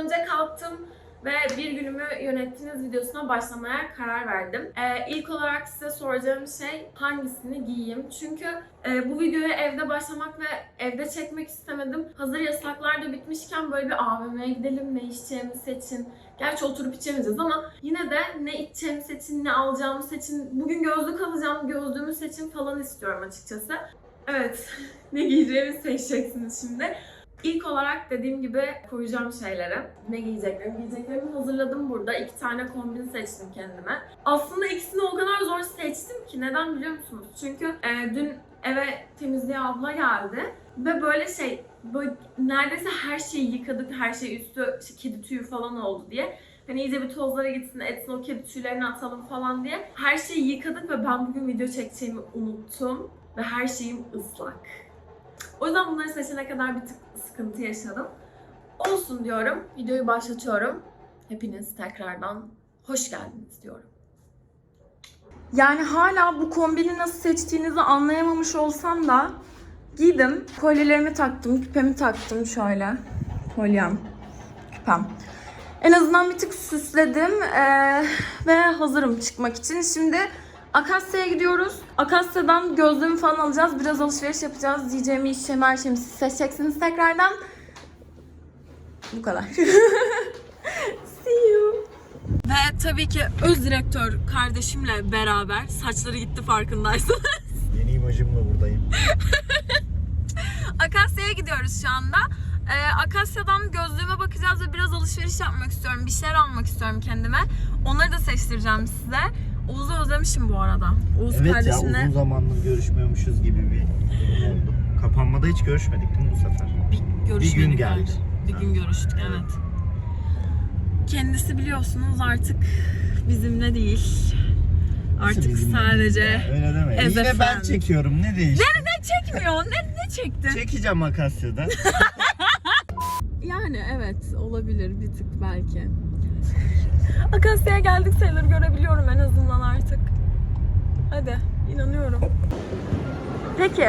önce kalktım ve bir günümü yönettiğiniz videosuna başlamaya karar verdim. Ee, ilk olarak size soracağım şey hangisini giyeyim? Çünkü e, bu videoyu evde başlamak ve evde çekmek istemedim. Hazır yasaklar da bitmişken böyle bir AVM'ye gidelim, ne içeceğimi seçin. Gerçi oturup içemeyeceğiz ama yine de ne içeceğimi seçin, ne alacağımı seçin. Bugün gözlük alacağım, gözlüğümü seçin falan istiyorum açıkçası. Evet, ne giyeceğimi seçeceksiniz şimdi. İlk olarak dediğim gibi koyacağım şeyleri. Ne giyeceklerimi, giyeceklerimi hazırladım burada. İki tane kombin seçtim kendime. Aslında ikisini o kadar zor seçtim ki neden biliyor musunuz? Çünkü e, dün eve temizliğe abla geldi ve böyle şey böyle neredeyse her şeyi yıkadık, her şey üstü işte kedi tüyü falan oldu diye. Hani iyice bir tozlara gitsin, etsin o kedi tüylerini atalım falan diye. Her şeyi yıkadık ve ben bugün video çekeceğimi unuttum ve her şeyim ıslak. O yüzden bunları seçene kadar bir tık sıkıntı yaşadım. Olsun diyorum. Videoyu başlatıyorum. Hepiniz tekrardan hoş geldiniz diyorum. Yani hala bu kombini nasıl seçtiğinizi anlayamamış olsam da giydim. Kolyelerimi taktım, küpemi taktım şöyle. Kolyem, küpem. En azından bir tık süsledim eee, ve hazırım çıkmak için. Şimdi Akasya'ya gidiyoruz. Akasya'dan gözlüğümü falan alacağız. Biraz alışveriş yapacağız. Diyeceğimi, içeceğimi, her şeyimi siz seçeceksiniz tekrardan. Bu kadar. See you. Ve tabii ki öz direktör kardeşimle beraber saçları gitti farkındaysanız. Yeni imajımla buradayım. Akasya'ya gidiyoruz şu anda. Ee, Akasya'dan gözlüğüme bakacağız ve biraz alışveriş yapmak istiyorum. Bir şeyler almak istiyorum kendime. Onları da seçtireceğim size. Oğuz'u özlemişim bu arada. Oğuz Evet ya kardeşimle uzun zamandır görüşmüyormuşuz gibi bir durum oldu. Kapanmada hiç görüşmedik değil mi bu sefer? bir. Bir gün geldi. bence. Bir gün görüştük evet. Kendisi biliyorsunuz artık bizimle değil. Artık bizimle sadece Ya, Öyle deme. Yine ben çekiyorum ne değişti? ne çekmiyor? Ne ne çekti? Çekeceğim Akasya'da. Yani evet olabilir bir tık belki. Akasya'ya geldik sayılır görebiliyorum en azından artık. Hadi inanıyorum. Peki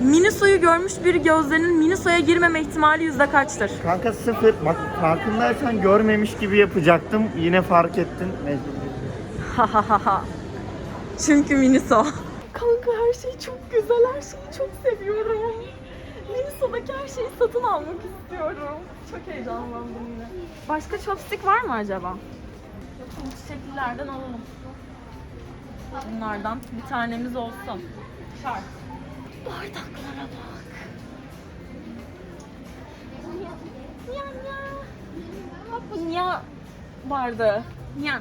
Miniso'yu görmüş bir gözlerinin Miniso'ya girmeme ihtimali yüzde kaçtır? Kanka sıfır. Bak farkındaysan görmemiş gibi yapacaktım. Yine fark ettin. Mecbur. Ha ha ha ha. Çünkü Miniso. Kanka her şey çok güzel, her şeyi çok seviyorum. Miniso'daki her şeyi satın almak istiyorum. Çok heyecanlandım yine. Başka chopstick var mı acaba? Yoksa bu çiçeklilerden alalım. Bunlardan bir tanemiz olsun. Şart. Bardaklara bak. Nya nya. Bak bu nya bardağı. Nya.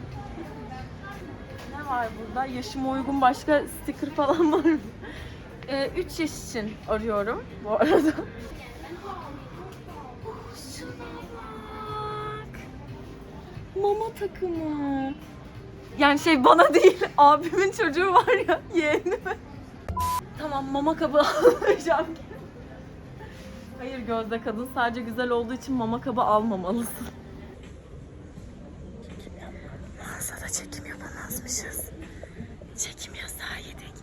Ne var burada? Yaşıma uygun başka sticker falan var mı? 3 yaş için arıyorum bu arada. Bak. Mama takımı. Yani şey bana değil, abimin çocuğu var ya, yeğenime. Tamam, mama kabı almayacağım. Hayır Gözde kadın sadece güzel olduğu için mama kabı almamalısın. Mağazada çekim yapamazmışız. Çekim yasağı yedik.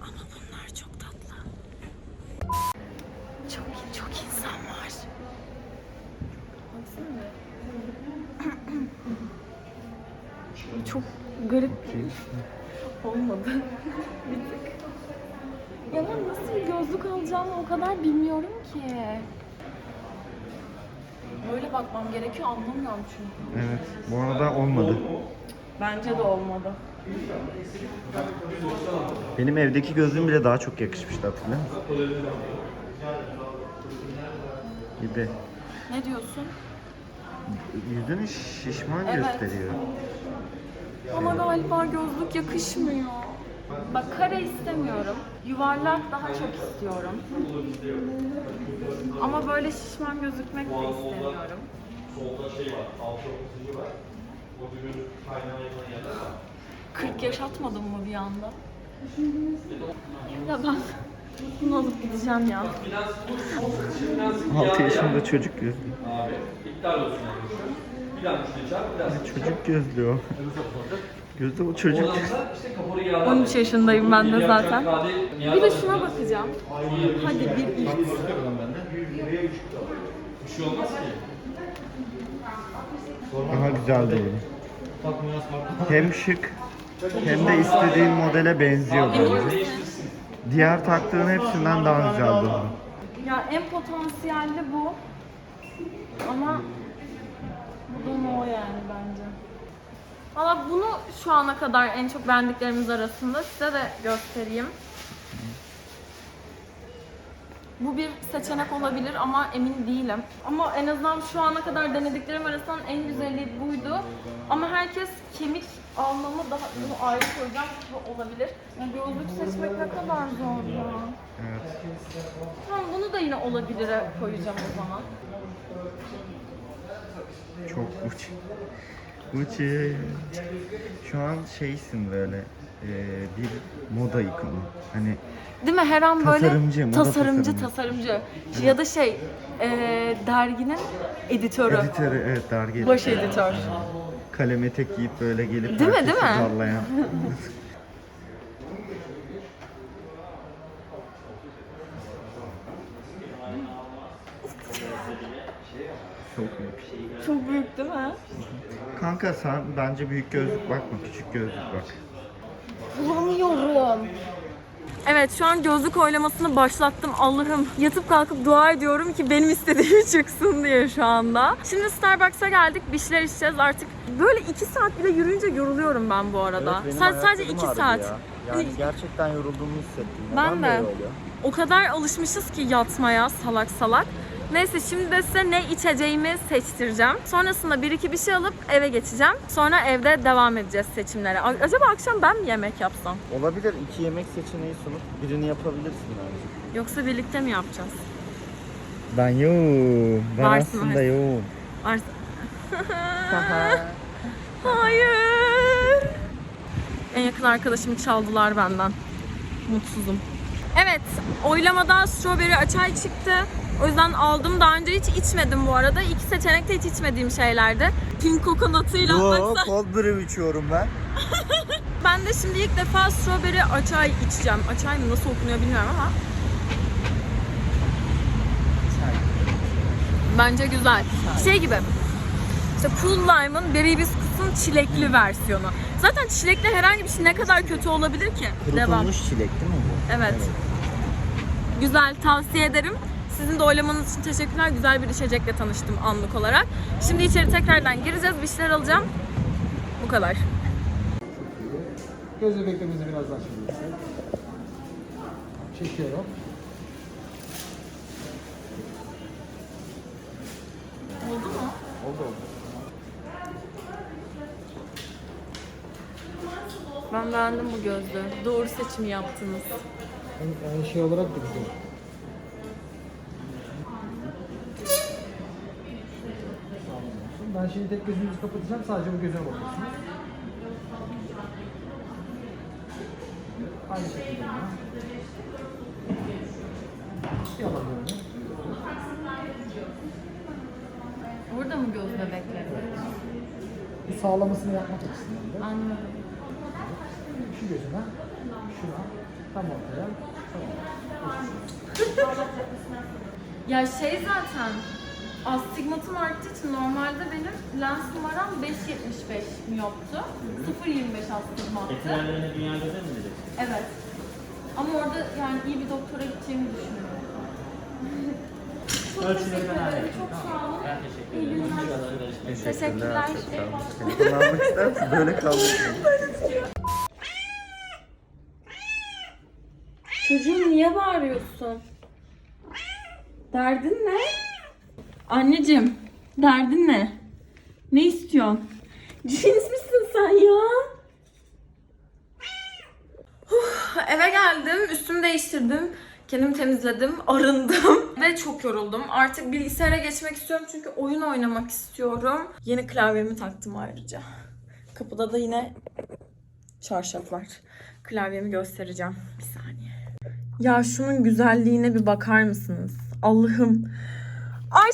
Ama bunlar çok tatlı. Çok çok insan var. Baksana. Çok garip olmadı. bir tık. Ya ben nasıl bir gözlük alacağımı o kadar bilmiyorum ki. Böyle bakmam gerekiyor anlamıyorum çünkü. Evet. Bu arada olmadı. Bence de olmadı. Benim evdeki gözlüğüm bile daha çok yakışmıştı hatırlıyor musun? Gibi. Ne diyorsun? Yüzünü şişman Evet. gösteriyor. Ama galiba gözlük yakışmıyor. Bak kare istemiyorum. Yuvarlak daha çok istiyorum. Ama böyle şişman gözükmek de istemiyorum. 40 yaş atmadım mı bir anda? Ya ben bunu alıp gideceğim ya. 6 yaşında çocuk gözlüğü. İptal olsun. Çocuk gözlüğü o. Gözde o çocuk. Oradan da işte kapalı yağlar. 13 yaşındayım ben de zaten. Bir de şuna bakacağım. Hadi bir iç. Bir şey olmaz ki. Daha güzel duruyor. Hem şık hem de istediğin modele benziyor bence. Diğer taktığın hepsinden daha güzel duruyor. Ya en potansiyelli bu. Ama da no yani bence. Valla bunu şu ana kadar en çok beğendiklerimiz arasında size de göstereyim. Bu bir seçenek olabilir ama emin değilim. Ama en azından şu ana kadar denediklerim arasından en güzeli buydu. Ama herkes kemik almamı daha bunu ayrı koyacağım bu olabilir. Gözlük seçmek ne kadar zor ya. Evet. Tamam bunu da yine olabilire koyacağım o zaman. Çok uç. Uç. Şu an şeysin böyle e, bir moda ikonu. Hani Değil mi? Her an böyle Tasarımcı, moda tasarımcı, tasarımcı. Ya da şey, eee, derginin editörü. editörü evet dergi. Baş editör. Kalem etek giyip böyle gelip Değil mi, herkesi değil mi? darlayan. Çok büyük. Çok büyük değil mi? Kanka sen bence büyük gözlük bakma, küçük gözlük bak. Bulamıyorum. Evet şu an gözlük oylamasını başlattım. Allah'ım yatıp kalkıp dua ediyorum ki benim istediğim çıksın diye şu anda. Şimdi Starbucks'a geldik. Bir şeyler içeceğiz artık. Böyle iki saat bile yürüyünce yoruluyorum ben bu arada. Sen sadece iki saat. Yani gerçekten yorulduğumu hissettim. Ben de. O kadar alışmışız ki yatmaya salak salak. Neyse şimdi de size ne içeceğimi seçtireceğim. Sonrasında bir iki bir şey alıp eve geçeceğim. Sonra evde devam edeceğiz seçimlere. A- Acaba akşam ben mi yemek yapsam? Olabilir iki yemek seçeneği sunup birini yapabilirsin bence. Yoksa birlikte mi yapacağız? Ben yoğum. Ben Varsın, aslında varsın. yoğum. Varsa... Hayır. En yakın arkadaşımı çaldılar benden. Mutsuzum. Evet, oylamada strawberry açay çıktı. O yüzden aldım. Daha önce hiç içmedim bu arada. İki seçenek de hiç içmediğim şeylerdi. Pink coconut'ıyla Yo, baksa- cold brew içiyorum ben. Ben de şimdi ilk defa strawberry açay içeceğim. Açay mı nasıl okunuyor bilmiyorum ama. Bence güzel. Şey gibi. İşte Cool Lime'ın Berry Biscuit'ın çilekli versiyonu. Zaten çilekli herhangi bir şey ne kadar kötü olabilir ki? Devam. Kurutulmuş çilek değil mi bu? Evet. Güzel, tavsiye ederim. Sizin de oylamanız için teşekkürler. Güzel bir içecekle tanıştım anlık olarak. Şimdi içeri tekrardan gireceğiz. Bir şeyler alacağım. Bu kadar. Göz bebeklerimizi biraz daha çekiyoruz. Çekiyorum. Oldu mu? Oldu oldu. Ben beğendim bu gözlüğü. Doğru seçimi yaptınız. Yani şey olarak da güzel. Şimdi tek gözünüzü kapatacağım. Sadece bu gözüme bakıyorsunuz. Aynı şekilde. yine. Yalan böyle. Burada mı göz bebekleri? Bu sağlamasını yapmak açısından da. Anladım. Şu gözüme, şuna, tam ortaya. Tamam. Ya şey zaten astigmatım arttığı için normalde benim lens numaram 5.75 miyoptu. 0.25 astigmattı. Etilerlerini dünya göze mi dedik? Evet. Ama orada yani iyi bir doktora gideceğimi düşünüyorum. çok Ölçüleri teşekkür ben ederim. Çok sağ olun. Ben teşekkür İyi ederim. günler. Teşekkürler. çok sağ ol. Seni kullanmak ister misin? Böyle kalmışsın. Çocuğum niye bağırıyorsun? Derdin ne? Anneciğim, derdin ne? Ne istiyorsun? Cins misin sen ya? Eve geldim, üstümü değiştirdim. Kendimi temizledim, arındım ve çok yoruldum. Artık bilgisayara geçmek istiyorum çünkü oyun oynamak istiyorum. Yeni klavyemi taktım ayrıca. Kapıda da yine çarşaf var. Klavyemi göstereceğim. Bir saniye. Ya şunun güzelliğine bir bakar mısınız? Allah'ım.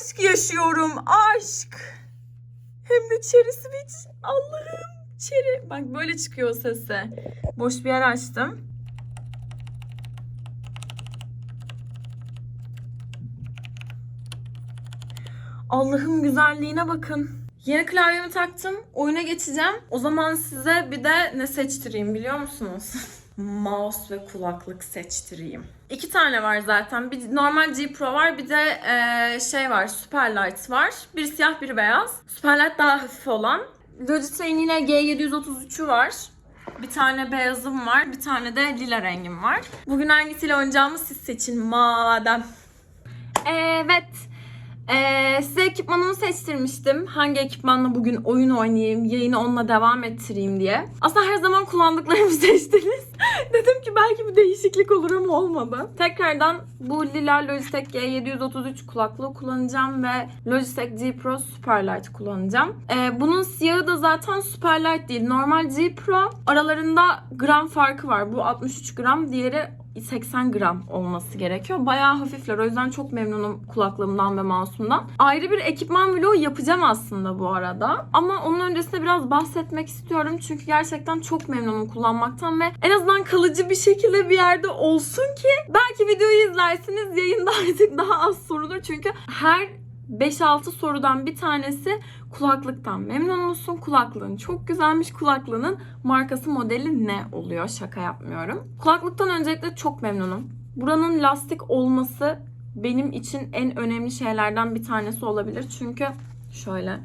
Aşk yaşıyorum, aşk. Hem de Cherry Switch. Allah'ım. Cherry. Bak böyle çıkıyor sesi. Boş bir yer açtım. Allah'ım güzelliğine bakın. Yeni klavyemi taktım. Oyuna geçeceğim. O zaman size bir de ne seçtireyim biliyor musunuz? Mouse ve kulaklık seçtireyim. İki tane var zaten. Bir normal G Pro var. Bir de eee, şey var. Superlight var. Biri siyah biri beyaz. Superlight daha hafif olan. Logitech'in yine G733'ü var. Bir tane beyazım var. Bir tane de lila rengim var. Bugün hangisiyle oynayacağımı siz seçin madem. Evet. Ee, size ekipmanımı seçtirmiştim. Hangi ekipmanla bugün oyun oynayayım, yayını onunla devam ettireyim diye. Aslında her zaman kullandıklarımı seçtiniz. Dedim ki belki bir değişiklik olur ama olmadı. Tekrardan bu lila Logitech G733 kulaklığı kullanacağım ve Logitech G Pro Superlight kullanacağım. Ee, bunun siyahı da zaten Superlight değil. Normal G Pro aralarında gram farkı var. Bu 63 gram, diğeri 80 gram olması gerekiyor. Bayağı hafifler. O yüzden çok memnunum kulaklığımdan ve mouse'umdan. Ayrı bir ekipman vlogu yapacağım aslında bu arada. Ama onun öncesinde biraz bahsetmek istiyorum. Çünkü gerçekten çok memnunum kullanmaktan ve en azından kalıcı bir şekilde bir yerde olsun ki belki videoyu izlersiniz yayında artık daha az sorulur. Çünkü her 5-6 sorudan bir tanesi kulaklıktan memnun musun? Kulaklığın çok güzelmiş. Kulaklığının markası modeli ne oluyor? Şaka yapmıyorum. Kulaklıktan öncelikle çok memnunum. Buranın lastik olması benim için en önemli şeylerden bir tanesi olabilir. Çünkü şöyle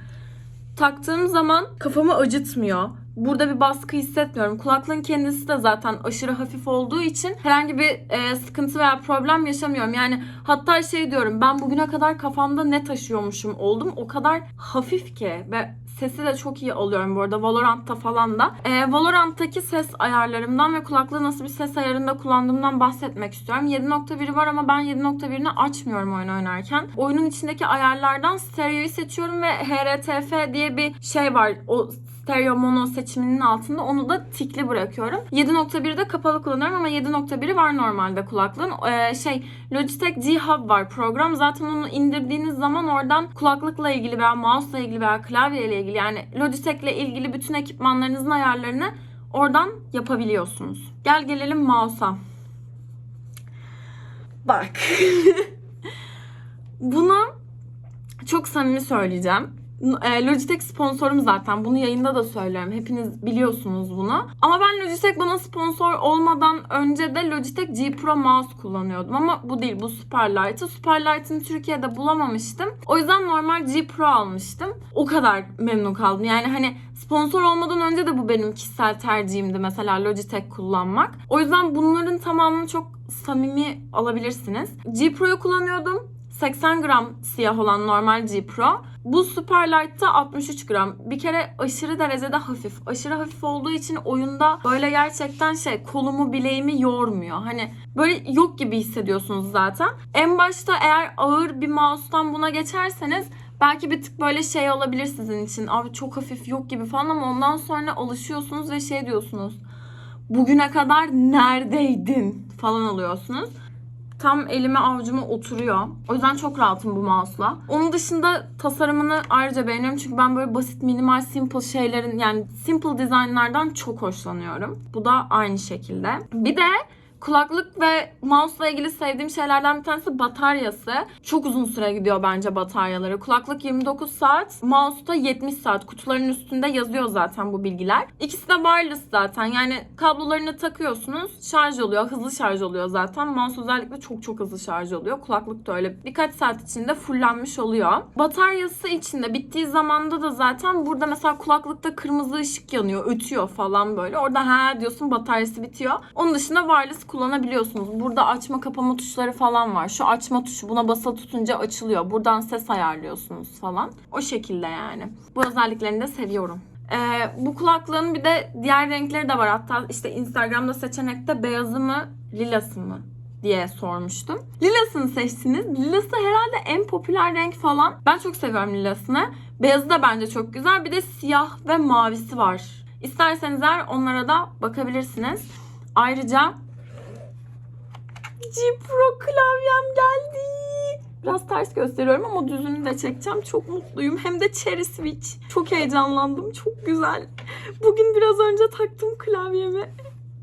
taktığım zaman kafamı acıtmıyor. Burada bir baskı hissetmiyorum. Kulaklığın kendisi de zaten aşırı hafif olduğu için herhangi bir e, sıkıntı veya problem yaşamıyorum. Yani hatta şey diyorum ben bugüne kadar kafamda ne taşıyormuşum oldum. O kadar hafif ki ve sesi de çok iyi alıyorum bu arada Valorant'ta falan da. E, Valorant'taki ses ayarlarımdan ve kulaklığı nasıl bir ses ayarında kullandığımdan bahsetmek istiyorum. 7.1 var ama ben 7.1'ini açmıyorum oyun oynarken. Oyunun içindeki ayarlardan stereoyu seçiyorum ve HRTF diye bir şey var. O stereo mono seçiminin altında onu da tikli bırakıyorum. 7.1'i de kapalı kullanıyorum ama 7.1'i var normalde kulaklığın. Ee, şey Logitech G Hub var program. Zaten onu indirdiğiniz zaman oradan kulaklıkla ilgili veya mouse'la ilgili veya klavyeyle ilgili yani Logitech'le ilgili bütün ekipmanlarınızın ayarlarını oradan yapabiliyorsunuz. Gel gelelim mouse'a. Bak. Bunu çok samimi söyleyeceğim. E, Logitech sponsorum zaten. Bunu yayında da söylüyorum. Hepiniz biliyorsunuz bunu. Ama ben Logitech bana sponsor olmadan önce de Logitech G Pro mouse kullanıyordum. Ama bu değil. Bu Superlight'ı. Superlight'ını Türkiye'de bulamamıştım. O yüzden normal G Pro almıştım. O kadar memnun kaldım. Yani hani sponsor olmadan önce de bu benim kişisel tercihimdi. Mesela Logitech kullanmak. O yüzden bunların tamamını çok samimi alabilirsiniz. G Pro'yu kullanıyordum. 80 gram siyah olan normal G Pro. Bu Superlight'ta 63 gram. Bir kere aşırı derecede hafif. Aşırı hafif olduğu için oyunda böyle gerçekten şey kolumu bileğimi yormuyor. Hani böyle yok gibi hissediyorsunuz zaten. En başta eğer ağır bir mouse'tan buna geçerseniz belki bir tık böyle şey olabilir sizin için. Abi çok hafif yok gibi falan ama ondan sonra alışıyorsunuz ve şey diyorsunuz. Bugüne kadar neredeydin falan alıyorsunuz tam elime avucuma oturuyor. O yüzden çok rahatım bu mouse'la. Onun dışında tasarımını ayrıca beğeniyorum. Çünkü ben böyle basit, minimal, simple şeylerin yani simple dizaynlardan çok hoşlanıyorum. Bu da aynı şekilde. Bir de kulaklık ve mouse'la ilgili sevdiğim şeylerden bir tanesi bataryası. Çok uzun süre gidiyor bence bataryaları. Kulaklık 29 saat, mouse'da 70 saat. Kutuların üstünde yazıyor zaten bu bilgiler. İkisi de wireless zaten. Yani kablolarını takıyorsunuz, şarj oluyor. Hızlı şarj oluyor zaten. Mouse özellikle çok çok hızlı şarj oluyor. Kulaklık da öyle. Birkaç saat içinde fullenmiş oluyor. Bataryası içinde bittiği zamanda da zaten burada mesela kulaklıkta kırmızı ışık yanıyor, ötüyor falan böyle. Orada ha diyorsun bataryası bitiyor. Onun dışında wireless kullanabiliyorsunuz. Burada açma kapama tuşları falan var. Şu açma tuşu buna basılı tutunca açılıyor. Buradan ses ayarlıyorsunuz falan. O şekilde yani. Bu özelliklerini de seviyorum. Ee, bu kulaklığın bir de diğer renkleri de var. Hatta işte Instagram'da seçenekte beyazı mı, lilası mı diye sormuştum. Lilasını seçtiniz. Lilası herhalde en popüler renk falan. Ben çok seviyorum lilasını. Beyazı da bence çok güzel. Bir de siyah ve mavisi var. İsterseniz eğer onlara da bakabilirsiniz. Ayrıca G Pro klavyem geldi. Biraz ters gösteriyorum ama düzünü de çekeceğim. Çok mutluyum. Hem de cherry switch. Çok heyecanlandım. Çok güzel. Bugün biraz önce taktım klavyemi.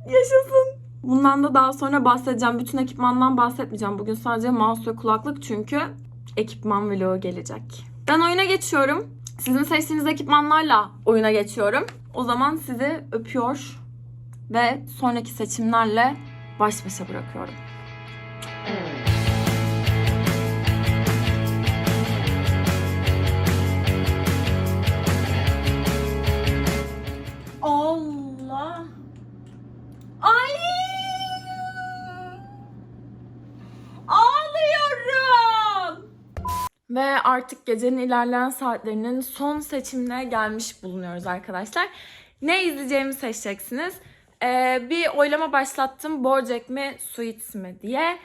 Yaşasın. Bundan da daha sonra bahsedeceğim. Bütün ekipmandan bahsetmeyeceğim. Bugün sadece mouse ve kulaklık çünkü ekipman vlogu gelecek. Ben oyuna geçiyorum. Sizin seçtiğiniz ekipmanlarla oyuna geçiyorum. O zaman sizi öpüyor ve sonraki seçimlerle baş başa bırakıyorum. Allah. Ay! Ağlıyorum. Ve artık gecenin ilerleyen saatlerinin son seçimine gelmiş bulunuyoruz arkadaşlar. Ne izleyeceğimi seçeceksiniz. Ee, bir oylama başlattım. Bojack mi, Suits mi diye.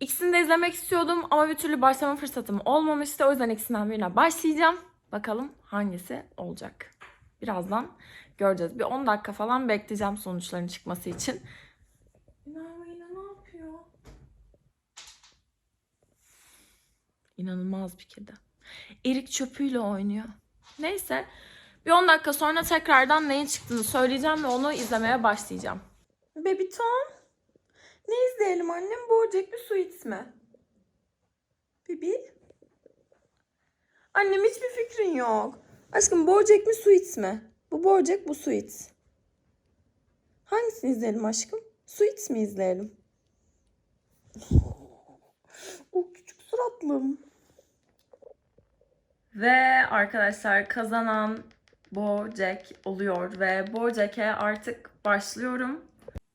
İkisini de izlemek istiyordum ama bir türlü başlama fırsatım olmamıştı. O yüzden ikisinden birine başlayacağım. Bakalım hangisi olacak. Birazdan göreceğiz. Bir 10 dakika falan bekleyeceğim sonuçların çıkması için. Yine ne yapıyor? İnanılmaz bir kedi. Erik çöpüyle oynuyor. Neyse. Bir 10 dakika sonra tekrardan neyin çıktığını söyleyeceğim ve onu izlemeye başlayacağım. Baby Tom. Ne izleyelim annem? Bojack mi Suits mi? Bibi? Annem hiçbir fikrin yok. Aşkım Bojack mi Suits mi? Bu Bojack bu Suits. Hangisini izleyelim aşkım? Suits mi izleyelim? o küçük suratlım. Ve arkadaşlar kazanan Bojack oluyor ve Bojack'e artık başlıyorum.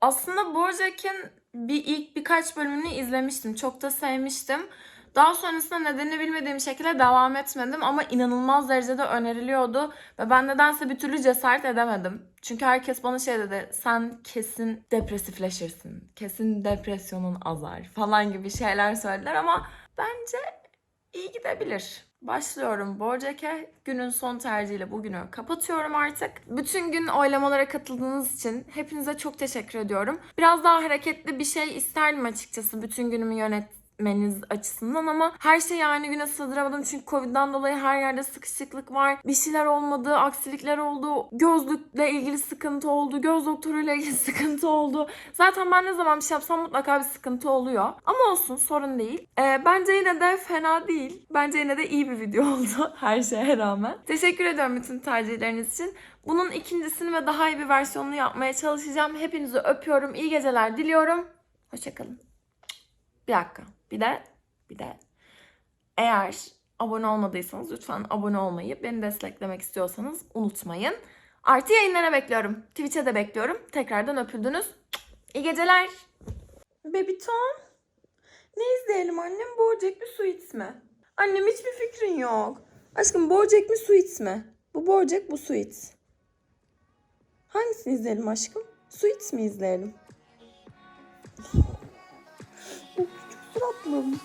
Aslında Bojack'in bir ilk birkaç bölümünü izlemiştim. Çok da sevmiştim. Daha sonrasında nedenini bilmediğim şekilde devam etmedim ama inanılmaz derecede öneriliyordu ve ben nedense bir türlü cesaret edemedim. Çünkü herkes bana şey dedi, sen kesin depresifleşirsin, kesin depresyonun azar falan gibi şeyler söylediler ama bence iyi gidebilir. Başlıyorum Bojack'e. Günün son tercihiyle bugünü kapatıyorum artık. Bütün gün oylamalara katıldığınız için hepinize çok teşekkür ediyorum. Biraz daha hareketli bir şey isterdim açıkçası bütün günümü yönetmeniz açısından ama her şeyi aynı güne sığdıramadım çünkü Covid'den dolayı her yerde sıkışıklık var. Bir şeyler olmadı, aksilikler oldu, gözlükle ilgili sıkıntı oldu, göz doktoruyla ilgili sıkıntı oldu. Zaten ben ne zaman bir şey yapsam mutlaka bir sıkıntı oluyor. Ama olsun sorun değil. Ee, bence yine de fena değil. Bence yine de iyi bir video oldu her şeye rağmen. Teşekkür ediyorum bütün tercihleriniz için. Bunun ikincisini ve daha iyi bir versiyonunu yapmaya çalışacağım. Hepinizi öpüyorum. İyi geceler diliyorum. Hoşçakalın. Bir dakika. Bir de bir de eğer abone olmadıysanız lütfen abone olmayı, beni desteklemek istiyorsanız unutmayın. Artı yayınlara bekliyorum. Twitch'e de bekliyorum. Tekrardan öpüldünüz. İyi geceler. Baby Tom. Ne izleyelim annem? Bojack mi Suits mi? Annem hiçbir fikrin yok. Aşkım Bojack mi Suits mi? Bu Bojack bu Suits. Hangisini izleyelim aşkım? Suits mi izleyelim? Suratlım.